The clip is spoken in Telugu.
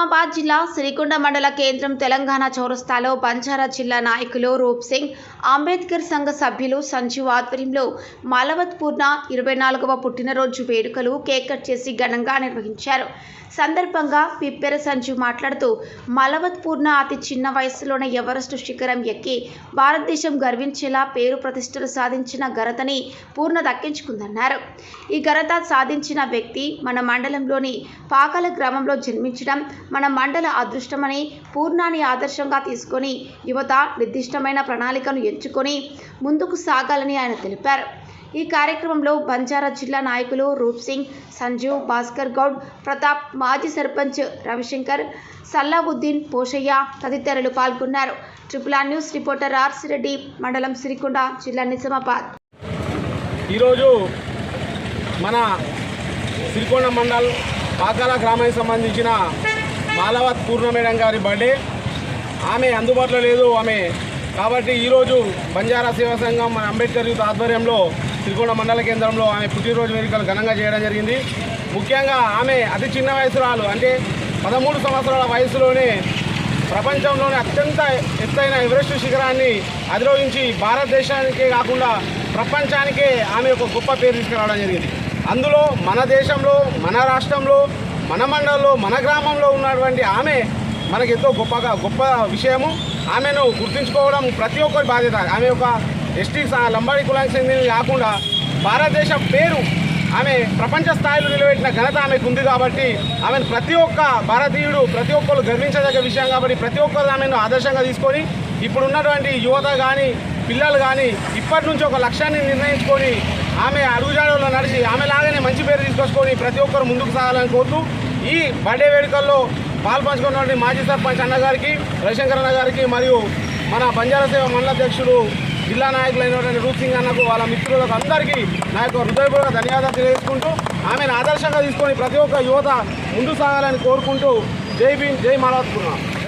నిజామాబాద్ జిల్లా సిరికొండ మండల కేంద్రం తెలంగాణ చౌరస్తాలో బంజారా జిల్లా నాయకులు రూప్ సింగ్ అంబేద్కర్ సంఘ సభ్యులు సంజీవ్ ఆధ్వర్యంలో మాలవత్ పూర్ణ ఇరవై నాలుగవ పుట్టినరోజు వేడుకలు కేక్ కట్ చేసి ఘనంగా నిర్వహించారు. సందర్భంగా పిప్పెర సంజీవ్ మాట్లాడుతూ మలవత్ పూర్ణ అతి చిన్న వయసులోనే ఎవరెస్టు శిఖరం ఎక్కి భారతదేశం గర్వించేలా పేరు ప్రతిష్టలు సాధించిన ఘనతని పూర్ణ దక్కించుకుందన్నారు. ఈ ఘనత సాధించిన వ్యక్తి మన మండలంలోని పాకల గ్రామంలో జన్మించడం మన మండల అదృష్టమని పూర్ణాన్ని ఆదర్శంగా తీసుకొని యువత నిర్దిష్టమైన ప్రణాళికను ఎంచుకొని ముందుకు సాగాలని ఆయన తెలిపారు. ఈ కార్యక్రమంలో బంజారా జిల్లా నాయకులు రూప్ సింగ్ సంజీవ్ భాస్కర్ గౌడ్ ప్రతాప్ మాజీ సర్పంచ్ రవిశంకర్ సల్లావుద్దీన్ పోషయ్య తదితరులు పాల్గొన్నారు. Triple R news reporter RC Reddy మండలం సిరికొండ జిల్లా నిజామాబాద్. ఈరోజు మన సిరికొండ మండల్ పాకాల గ్రామానికి సంబంధించిన మాలవత్ పూర్ణమేడం గారి బర్త్డే. ఆమె అందుబాటులో లేదు ఆమె. కాబట్టి ఈరోజు బంజారా సేవా సంఘం మన అంబేద్కర్ యూత్ ఆధ్వర్యంలో సిరికొండ మండల కేంద్రంలో ఆమె పుట్టినరోజు వేడుకలు ఘనంగా చేయడం జరిగింది. ముఖ్యంగా ఆమె అతి చిన్న వయసురాలు అంటే పదమూడు సంవత్సరాల వయసులోనే ప్రపంచంలోనే అత్యంత ఎత్తైన ఎవరెస్ట్ శిఖరాన్ని అధిరోహించి భారతదేశానికే కాకుండా ప్రపంచానికే ఆమె ఒక గొప్ప పేరు తీసుకురావడం జరిగింది. అందులో మన దేశంలో మన రాష్ట్రంలో మన మండలంలో మన గ్రామంలో ఉన్నటువంటి ఆమె మనకి ఎంతో గొప్పగా గొప్ప విషయము. ఆమెను గుర్తుంచుకోవడం ప్రతి ఒక్కరి బాధ్యత. ఆమె ఒక ఎస్టీ లంబాడి కులానికి చెందినది కాకుండా భారతదేశ పేరు ఆమె ప్రపంచ స్థాయిలో నిలబెట్టిన ఘనత ఆమెకు ఉంది కాబట్టి ఆమెను ప్రతి ఒక్క భారతీయుడు ప్రతి ఒక్కరు గర్వించదగ్గ విషయం కాబట్టి ప్రతి ఒక్కరు ఆమెను ఆదర్శంగా తీసుకొని ఇప్పుడు ఉన్నటువంటి యువత కానీ పిల్లలు కానీ ఇప్పటి నుంచి ఒక లక్ష్యాన్ని నిర్ణయించుకొని ఆమె అడుగుజాడలో నడిచి ఆమె లాగానే మంచి పేరు తీసుకొచ్చుకొని ప్రతి ఒక్కరు ముందుకు సాగాలని కోరుతూ ఈ బర్త్డే వేడుకల్లో పాల్పంచుకున్నటువంటి మాజీ సర్పంచ్ అన్నగారికి రవిశంకర్ అన్న గారికి మరియు మన బంజారా సేవ జిల్లా నాయకులైనటువంటి రూప్ సింగ్ అన్నకు వాళ్ళ మిత్రులకు అందరికీ నా యొక్క హృదయపూర్వక ధన్యవాదాలు తెలియజేసుకుంటూ ఆమెను ఆదర్శంగా తీసుకొని ప్రతి ఒక్క యువత ముందు సాగాలని కోరుకుంటూ జై భీమ్ జై మాట్లాడుతున్నాను